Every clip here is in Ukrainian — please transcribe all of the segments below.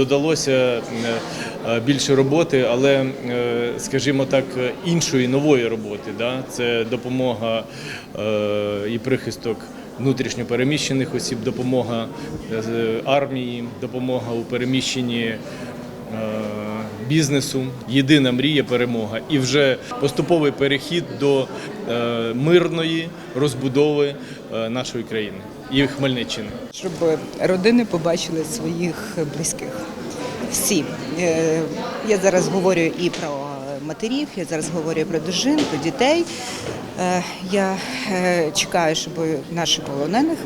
додалося е, е, більше роботи, але, е, скажімо так, іншої нової роботи. Да? Це допомога і прихисток внутрішньо переміщених осіб, допомога армії, допомога у переміщенні бізнесу. Єдина мрія перемога. І вже поступовий перехід до е, мирної розбудови е, нашої країни і Хмельниччини. щоб родини побачили своїх близьких. Всі. Е, Я зараз говорю і про матерів, я зараз говорю про дружин, про дітей. Я чекаю, щоб наших полонених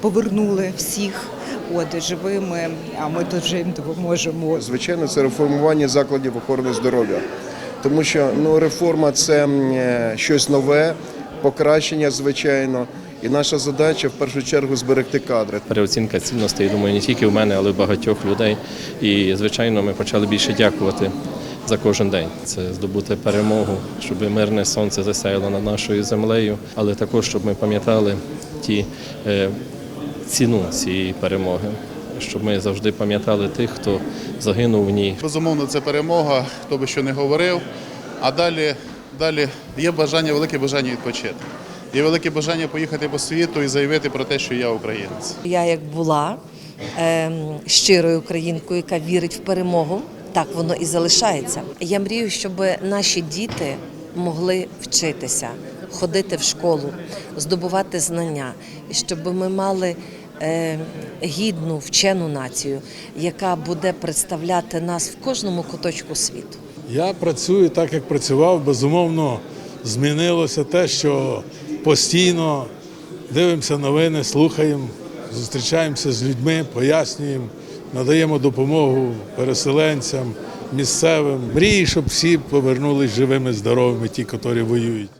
повернули всіх от, живими, а ми тут вже їм допоможемо. Звичайно, це реформування закладів охорони здоров'я, тому що ну реформа це е, щось нове, покращення, звичайно. І наша задача в першу чергу зберегти кадри. переоцінка цінностей, думаю, не тільки в мене, але й багатьох людей. І, звичайно, ми почали більше дякувати за кожен день. Це здобути перемогу, щоб мирне сонце засяяло над нашою землею, але також, щоб ми пам'ятали ті е, ціну цієї перемоги, щоб ми завжди пам'ятали тих, хто загинув в ній, Безумовно, це перемога, хто би що не говорив. А далі, далі є бажання, велике бажання відпочити. Є велике бажання поїхати по світу і заявити про те, що я українець. Я як була ем, щирою українкою, яка вірить в перемогу, так воно і залишається. Я мрію, щоб наші діти могли вчитися, ходити в школу, здобувати знання, і щоб ми мали е, гідну вчену націю, яка буде представляти нас в кожному куточку світу. Я працюю так, як працював. Безумовно, змінилося те, що постійно дивимося новини, слухаємо, зустрічаємося з людьми, пояснюємо, надаємо допомогу переселенцям, місцевим. Мрії, щоб всі повернулись живими, здоровими, ті, які воюють.